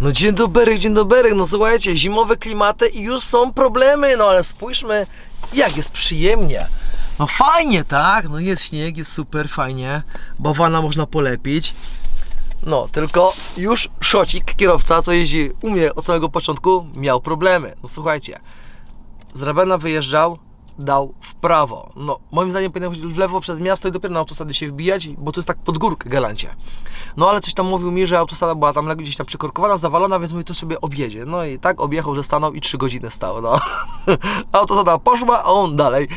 No dzień dobry, dzień dobry, no słuchajcie, zimowe klimaty i już są problemy, no ale spójrzmy, jak jest przyjemnie. No fajnie, tak? No jest śnieg, jest super, fajnie. Bawana można polepić. No, tylko już Szocik, kierowca, co jeździ u mnie od samego początku, miał problemy. No słuchajcie, z Rabena wyjeżdżał, dał w prawo. No, moim zdaniem powinien chodzić w lewo przez miasto i dopiero na autostradę się wbijać, bo to jest tak pod górkę galancie. No ale coś tam mówił mi, że autostrada była tam gdzieś tam przykorkowana, zawalona, więc mówi, to sobie objedzie. No i tak objechał, że stanął i 3 godziny stał, no. Autostrada poszła, a on dalej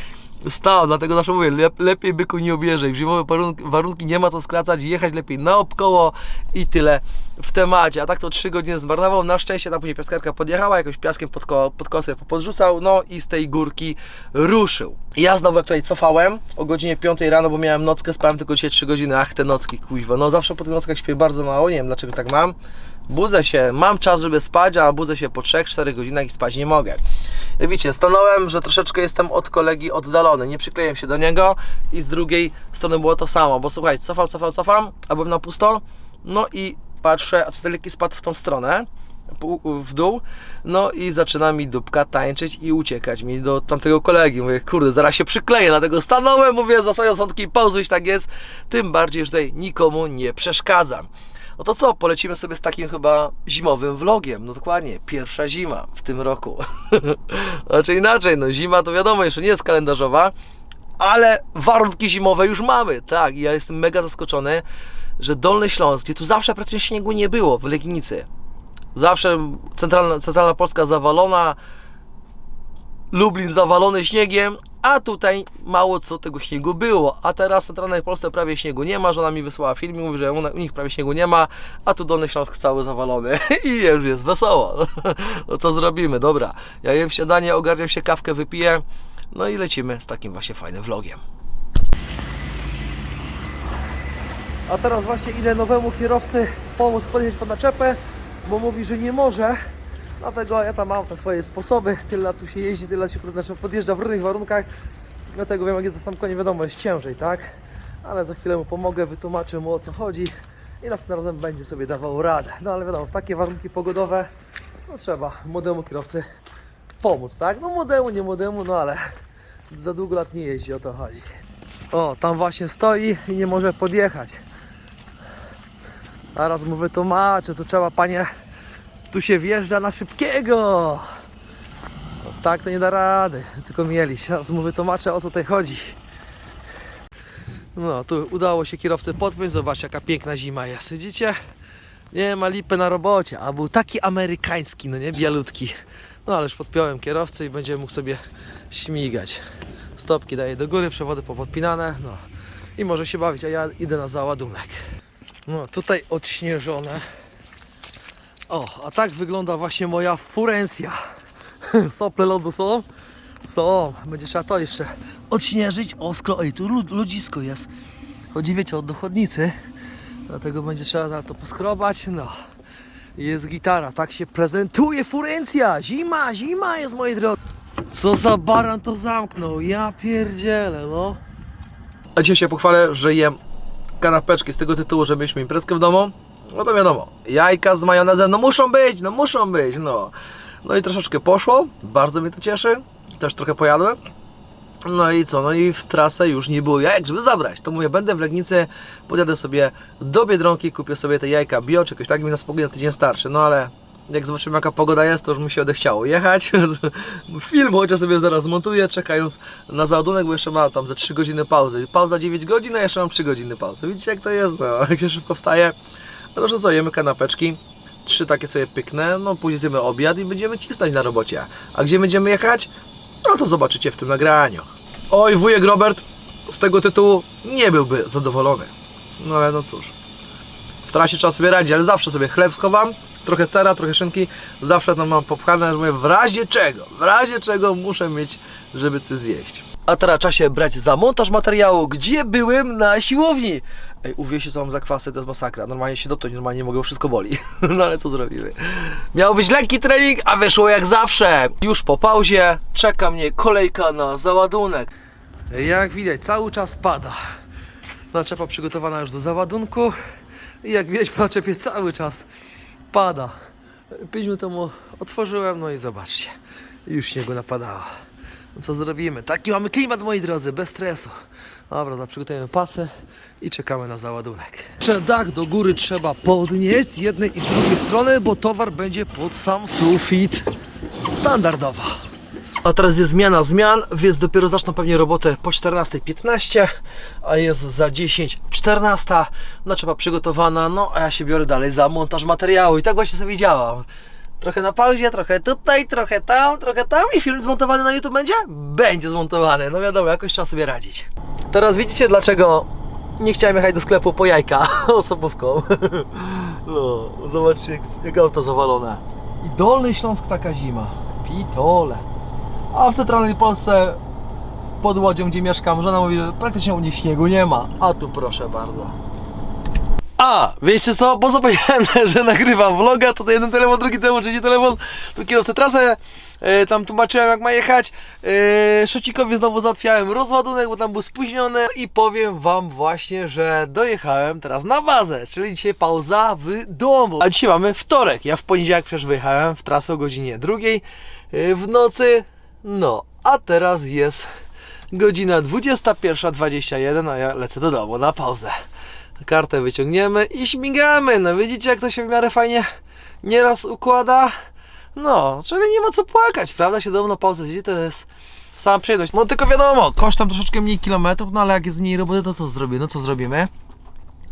stał, dlatego zawsze mówię, lep, lepiej byku nie objeżdżaj. W zimowe warunki, warunki nie ma co skracać, jechać lepiej naokoło i tyle w temacie. A tak to 3 godziny zmarnował. Na szczęście tam później piaskarka podjechała, jakoś piaskiem pod, ko, pod kosę podrzucał, no i z tej górki ruszył. Ja znowu jak tutaj cofałem o godzinie 5 rano, bo miałem nockę, spałem tylko dzisiaj 3 godziny. Ach, te nocki, kuźwa. No zawsze po tych nockach śpię bardzo mało, nie wiem dlaczego tak mam. Budzę się, mam czas, żeby spać, a budzę się po 3-4 godzinach i spać nie mogę. Widzicie, stanąłem, że troszeczkę jestem od kolegi oddalony, nie przykleiłem się do niego i z drugiej strony było to samo, bo słuchajcie, cofam, cofam, cofam, a byłem na pusto, no i patrzę, a lekki spadł w tą stronę, w dół, no i zaczyna mi dupka tańczyć i uciekać mi do tamtego kolegi. Mówię, kurde, zaraz się przykleję, dlatego stanąłem, mówię, za swoją sądki pauzuj, tak jest, tym bardziej, że tutaj nikomu nie przeszkadzam. No to co, polecimy sobie z takim chyba zimowym vlogiem. No dokładnie, pierwsza zima w tym roku. znaczy inaczej, no zima to wiadomo, jeszcze nie jest kalendarzowa, ale warunki zimowe już mamy, tak. Ja jestem mega zaskoczony, że Dolny Śląsk, gdzie tu zawsze praktycznie śniegu nie było, w Legnicy. Zawsze centralna, centralna Polska zawalona, Lublin zawalony śniegiem, a tutaj mało co tego śniegu było. A teraz w centralnej Polsce prawie śniegu nie ma. Żona mi wysłała film i mówi, że u nich prawie śniegu nie ma, a tu Dolny Śląsk cały zawalony. I już jest wesoło. No co zrobimy? Dobra, ja jem śniadanie, ogarniam się, kawkę wypiję. No i lecimy z takim właśnie fajnym vlogiem. A teraz właśnie idę nowemu kierowcy pomóc podjechać pod naczepę, bo mówi, że nie może. Dlatego ja tam mam te swoje sposoby. Tyle lat tu się jeździ, tyle lat się znaczy podjeżdża w różnych warunkach. Dlatego wiem, jak jest za samko, nie wiadomo, jest ciężej, tak? Ale za chwilę mu pomogę, wytłumaczę mu o co chodzi i następnym razem będzie sobie dawał radę. No ale wiadomo, w takie warunki pogodowe no, trzeba młodemu kierowcy pomóc, tak? No młodemu, nie młodemu, no ale za długo lat nie jeździ, o to chodzi. O, tam właśnie stoi i nie może podjechać. Zaraz mu wytłumaczę, tu trzeba panie, tu się wjeżdża na szybkiego. No, tak to nie da rady, tylko mieliś. Zaraz mu wytłumaczę o co tutaj chodzi. No, tu udało się kierowcę podpiąć, zobaczcie jaka piękna zima jest, widzicie? Nie ma lipy na robocie, a był taki amerykański, no nie, bialutki. No ależ podpiąłem kierowcę i będzie mógł sobie śmigać. Stopki daje do góry, przewody popodpinane, no i może się bawić, a ja idę na załadunek. No tutaj odśnieżone. O, a tak wygląda właśnie moja furencja. Sople lodu są? Są. Będzie trzeba to jeszcze odśnieżyć. O, skro... Oj, tu lud- ludzisko jest. Chodzi, wiecie, od dochodnicy. Dlatego będzie trzeba to poskrobać. No. Jest gitara. Tak się prezentuje furencja. Zima, zima jest, moi drodzy. Co za baran to zamknął. Ja pierdzielę, no. A dzisiaj się pochwalę, że jem kanapeczki z tego tytułu, że mieliśmy imprezkę w domu. No to wiadomo, jajka z majonezem, no muszą być, no muszą być, no. No i troszeczkę poszło, bardzo mnie to cieszy, też trochę pojadłem. No i co, no i w trasę już nie było jajek, żeby zabrać. To mówię, będę w Legnicy, podjadę sobie do Biedronki, kupię sobie te jajka bio, czy jakoś tak mi na spokój na tydzień starszy. No ale jak zobaczymy jaka pogoda jest, to już mi się odechciało jechać. Film chociaż sobie zaraz montuję, czekając na załadunek, bo jeszcze mam tam ze 3 godziny pauzy. Pauza 9 godzin, a jeszcze mam 3 godziny pauzy. Widzicie jak to jest, no, jak się szybko wstaje. No to co, jemy kanapeczki. Trzy takie sobie pyknę, no później zjemy obiad i będziemy cisnąć na robocie. A gdzie będziemy jechać? No to zobaczycie w tym nagraniu. Oj, wujek Robert z tego tytułu nie byłby zadowolony. No ale no cóż. W trasie trzeba sobie radzić, ale zawsze sobie chleb schowam, trochę sera, trochę szynki, zawsze tam mam popchane, że mówię, w razie czego, w razie czego muszę mieć, żeby coś zjeść. A teraz trzeba się brać za montaż materiału, gdzie byłem na siłowni. Ej, uwie się co mam za kwasy, to jest masakra. Normalnie się dotknąć, normalnie nie mogę, wszystko boli. No ale co zrobimy? Miał być lekki trening, a wyszło jak zawsze. Już po pauzie czeka mnie kolejka na załadunek. Jak widać, cały czas pada. Naczepa przygotowana już do załadunku. I jak widać po naczepie cały czas pada. 5 minut temu otworzyłem, no i zobaczcie, już śniegu napadało. No co zrobimy? Taki mamy klimat, moi drodzy, bez stresu. Dobra, to przygotujemy pasy i czekamy na załadunek. Przedak do góry trzeba podnieść z jednej i z drugiej strony, bo towar będzie pod sam sufit. Standardowo. A teraz jest zmiana zmian, więc dopiero zaczną pewnie robotę po 14.15, a jest za 10.14. No trzeba przygotowana, no a ja się biorę dalej za montaż materiału i tak właśnie sobie działam. Trochę na pauzie, trochę tutaj, trochę tam, trochę tam i film zmontowany na YouTube będzie? Będzie zmontowany, no wiadomo, jakoś trzeba sobie radzić. Teraz widzicie dlaczego nie chciałem jechać do sklepu po jajka osobówką. No, zobaczcie jak, jak auto zawalone. I Dolny Śląsk taka zima. Pitole. A w centralnej Polsce pod Łodzią, gdzie mieszkam, żona mówi, że praktycznie u nich śniegu nie ma. A tu proszę bardzo. A, wiecie co? Bo zapomniałem, że nagrywam vloga, to jeden telefon, drugi telefon, trzeci telefon, tu kierowcę trasę, e, tam tłumaczyłem jak ma jechać, e, Szocikowi znowu załatwiałem rozładunek, bo tam był spóźniony i powiem wam właśnie, że dojechałem teraz na bazę, czyli dzisiaj pauza w domu. A dzisiaj mamy wtorek, ja w poniedziałek przecież wyjechałem w trasę o godzinie drugiej e, w nocy, no, a teraz jest godzina 21.21, a ja lecę do domu na pauzę kartę wyciągniemy i śmigamy. No widzicie jak to się w miarę fajnie nieraz układa? No, czyli nie ma co płakać, prawda? Się na pauzę jeździ, to jest sama przyjemność. No tylko wiadomo, kosztem troszeczkę mniej kilometrów, no ale jak jest mniej roboty, to co zrobię? No co zrobimy?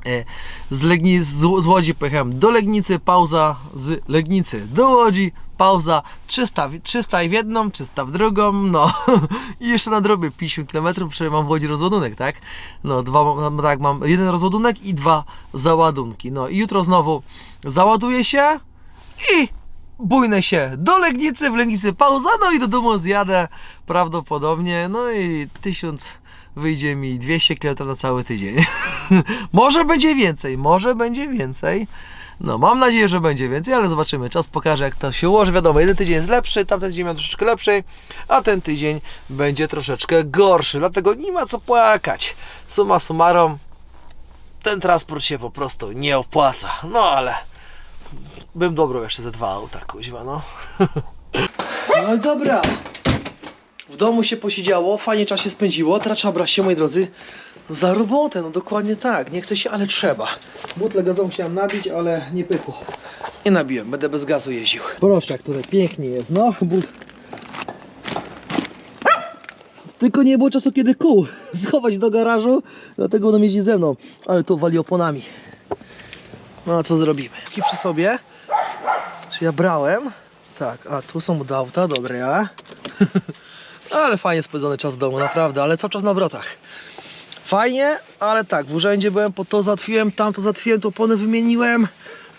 E, Z, z, z Łodzi pojechałem do Legnicy, pauza z Legnicy do Łodzi, pauza 300, w- 300 i w jedną, 300 w drugą, no i jeszcze na drobie 50 km, przecież mam w Łodzi rozładunek, tak? No, dwa, tak, mam jeden rozładunek i dwa załadunki, no i jutro znowu załaduję się i bujnę się do Legnicy, w Legnicy pauza, no i do domu zjadę prawdopodobnie, no i 1000 wyjdzie mi 200 km na cały tydzień. może będzie więcej, może będzie więcej. No, mam nadzieję, że będzie więcej, ale zobaczymy. Czas pokaże, jak to się ułoży. Wiadomo, jeden tydzień jest lepszy, tamten tydzień miał troszeczkę lepszy, a ten tydzień będzie troszeczkę gorszy. Dlatego nie ma co płakać. Suma summarum, ten transport się po prostu nie opłaca. No ale bym dobrał jeszcze ze dwa auta, kuźwa, no. No dobra. W domu się posiedziało, fajnie czas się spędziło. Teraz trzeba brać się, moi drodzy, za robotę. No dokładnie tak. Nie chce się, ale trzeba. Butlę gazową musiałem nabić, ale nie pykło. Nie nabiłem, będę bez gazu jeździł. Proszę, jak tutaj pięknie jest, no. But... Tylko nie było czasu, kiedy kół schować do garażu, dlatego on jeździ ze mną. Ale to wali oponami. No a co zrobimy? I przy sobie. Czy ja brałem? Tak, a tu są do auta, dobre ja. ale fajnie spędzony czas w domu, naprawdę, ale cały czas na obrotach. Fajnie, ale tak, w urzędzie byłem, po to zatwiłem, tam to zatwiłem, tu opony wymieniłem.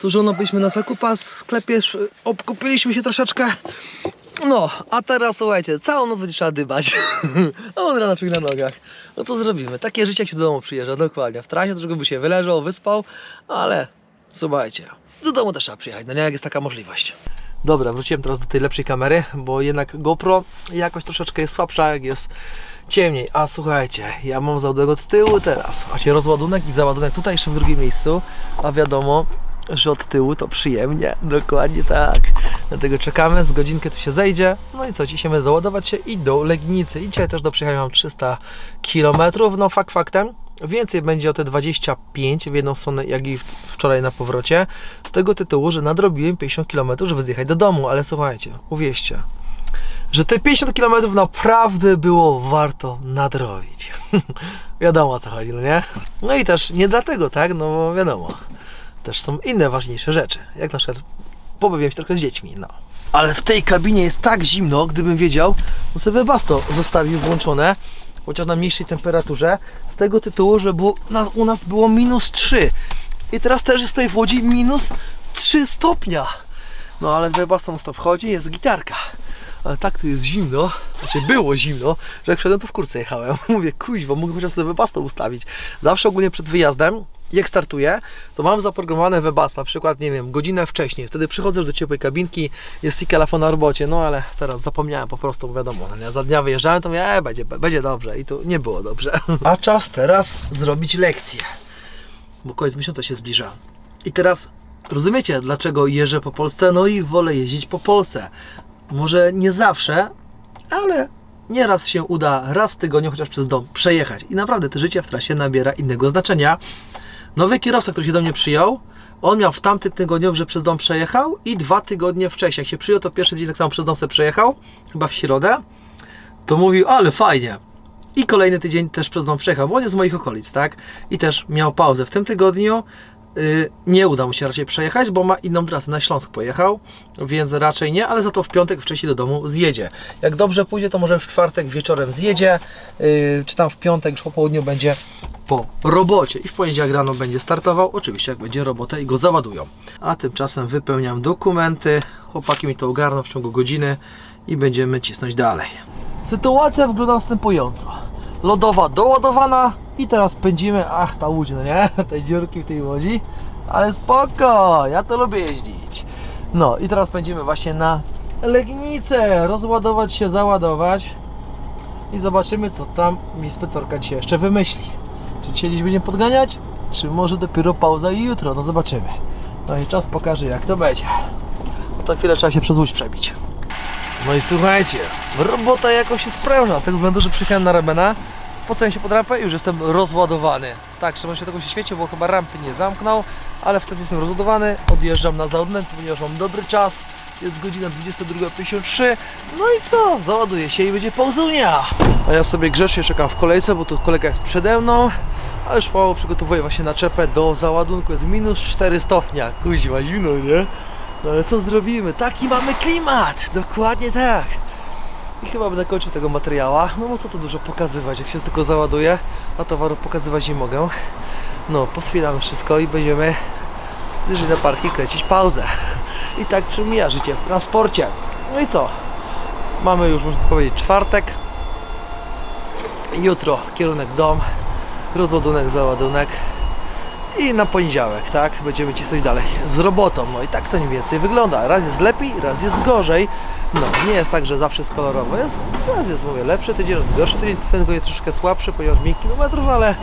Tu żono byliśmy na zakupa w sklepie, obkupiliśmy się troszeczkę. No, a teraz słuchajcie, całą noc będzie trzeba dybać. a on rano człowiek na nogach. No co zrobimy? Takie życie jak się do domu przyjeżdża, dokładnie. W trasie troszkę by się wyleżał, wyspał, ale słuchajcie, do domu też trzeba przyjechać, no nie, jak jest taka możliwość. Dobra, wróciłem teraz do tej lepszej kamery, bo jednak GoPro jakoś troszeczkę jest słabsza, jak jest ciemniej. A słuchajcie, ja mam załadunek od tyłu teraz. Macie rozładunek i załadunek tutaj jeszcze w drugim miejscu, a wiadomo, że od tyłu to przyjemnie, dokładnie tak. Dlatego czekamy, z godzinkę tu się zejdzie. No i co, dzisiaj będę doładować się i do Legnicy. I dzisiaj też do przyjechania mam 300 km. No fakt faktem, więcej będzie o te 25 w jedną stronę, jak i wczoraj na powrocie. Z tego tytułu, że nadrobiłem 50 km, żeby zjechać do domu. Ale słuchajcie, uwierzcie, że te 50 km naprawdę było warto nadrobić. wiadomo o co chodzi, no nie? No i też nie dlatego, tak? No bo wiadomo, też są inne ważniejsze rzeczy, jak na przykład pobawiłem się trochę z dziećmi, no. Ale w tej kabinie jest tak zimno, gdybym wiedział, to sobie Webasto zostawił włączone, chociaż na mniejszej temperaturze, z tego tytułu, że było, na, u nas było minus 3 i teraz też jest tutaj w Łodzi minus 3 stopnia. No ale Webasto non stop wchodzi, jest gitarka. Ale tak tu jest zimno, znaczy było zimno, że jak wszedłem to w kurce jechałem. Mówię, kuźwa, mogę chociaż sobie Webasto ustawić. Zawsze ogólnie przed wyjazdem, jak startuję, to mam zaprogramowane Webasto, na przykład, nie wiem, godzinę wcześniej. Wtedy przychodzę do ciepłej kabinki, jest telefon na robocie, no ale teraz zapomniałem po prostu, bo wiadomo, no, nie, za dnia wyjeżdżałem, to mówię, e, będzie, będzie dobrze i tu nie było dobrze. A czas teraz zrobić lekcję, bo koniec miesiąca się zbliża. I teraz rozumiecie, dlaczego jeżdżę po Polsce? No i wolę jeździć po Polsce. Może nie zawsze, ale nieraz się uda raz w tygodniu chociaż przez dom przejechać. I naprawdę to życie w trasie nabiera innego znaczenia. Nowy kierowca, który się do mnie przyjął, on miał w tamtym tygodniu, że przez dom przejechał i dwa tygodnie wcześniej. Jak się przyjął, to pierwszy dzień tak samo przez dom sobie przejechał, chyba w środę, to mówił, ale fajnie. I kolejny tydzień też przez dom przejechał, bo on jest z moich okolic, tak? I też miał pauzę. W tym tygodniu nie uda mu się raczej przejechać, bo ma inną trasę. Na Śląsk pojechał, więc raczej nie, ale za to w piątek wcześniej do domu zjedzie. Jak dobrze pójdzie, to może w czwartek wieczorem zjedzie, y, czy tam w piątek już po południu będzie po robocie i w poniedziałek rano będzie startował, oczywiście jak będzie robotę i go załadują. A tymczasem wypełniam dokumenty, chłopaki mi to ogarną w ciągu godziny i będziemy cisnąć dalej. Sytuacja wygląda następująco. Lodowa doładowana i teraz pędzimy, ach ta łódź, no nie? Te dziurki w tej łodzi, ale spoko, ja to lubię jeździć. No i teraz pędzimy właśnie na Legnicę, rozładować się, załadować i zobaczymy co tam mi spytorka dzisiaj jeszcze wymyśli. Czy dzisiaj dziś będziemy podganiać, czy może dopiero pauza i jutro, no zobaczymy. No i czas pokaże jak to będzie. No to chwilę trzeba się przez łódź przebić. No i słuchajcie, robota jakoś się spręża, z tego względu, że przyjechałem na Rebena, postawiłem się pod rampę i już jestem rozładowany. Tak, trzeba się tego się świecił, bo chyba rampy nie zamknął, ale wstępnie jestem rozładowany, odjeżdżam na załadunek, ponieważ mam dobry czas, jest godzina 22.53, no i co, załaduję się i będzie pauzunia. A ja sobie grzecznie czekam w kolejce, bo tu kolega jest przede mną, ale mało przygotowuję właśnie naczepę do załadunku, jest minus 4 stopnia, kuźma, zimno, nie? No ale co zrobimy? Taki mamy klimat! Dokładnie tak! I chyba będę kończył tego materiała. No bo co to dużo pokazywać, jak się tylko załaduje, a towarów pokazywać nie mogę. No, poswilamy wszystko i będziemy zjeżdżać na parki kręcić pauzę. I tak przemija życie w transporcie. No i co? Mamy już, można powiedzieć, czwartek. Jutro kierunek dom, rozładunek, załadunek i na poniedziałek, tak? Będziemy cisnąć dalej z robotą. No i tak to mniej więcej wygląda. Raz jest lepiej, raz jest gorzej. No, nie jest tak, że zawsze jest kolorowo. Jest, raz jest, mówię, lepszy tydzień, raz gorszy tydzień, ten jest troszkę słabszy, ponieważ mniej kilometrów, ale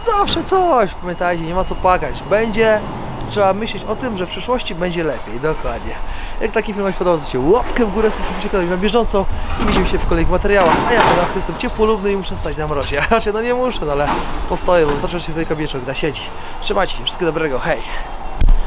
zawsze coś. Pamiętajcie, nie ma co płakać. Będzie trzeba myśleć o tym, że w przyszłości będzie lepiej, dokładnie. Jak taki film Wam się podobał, zostawcie łapkę w górę, subskrypcję kanał na bieżąco i widzimy się w kolejnych materiałach. A ja teraz jestem ciepłolubny i muszę stać na mrozie. Znaczy, no nie muszę, no ale postoję, bo że się w tej kobiecie da siedzi. Trzymajcie się, wszystkiego dobrego, hej!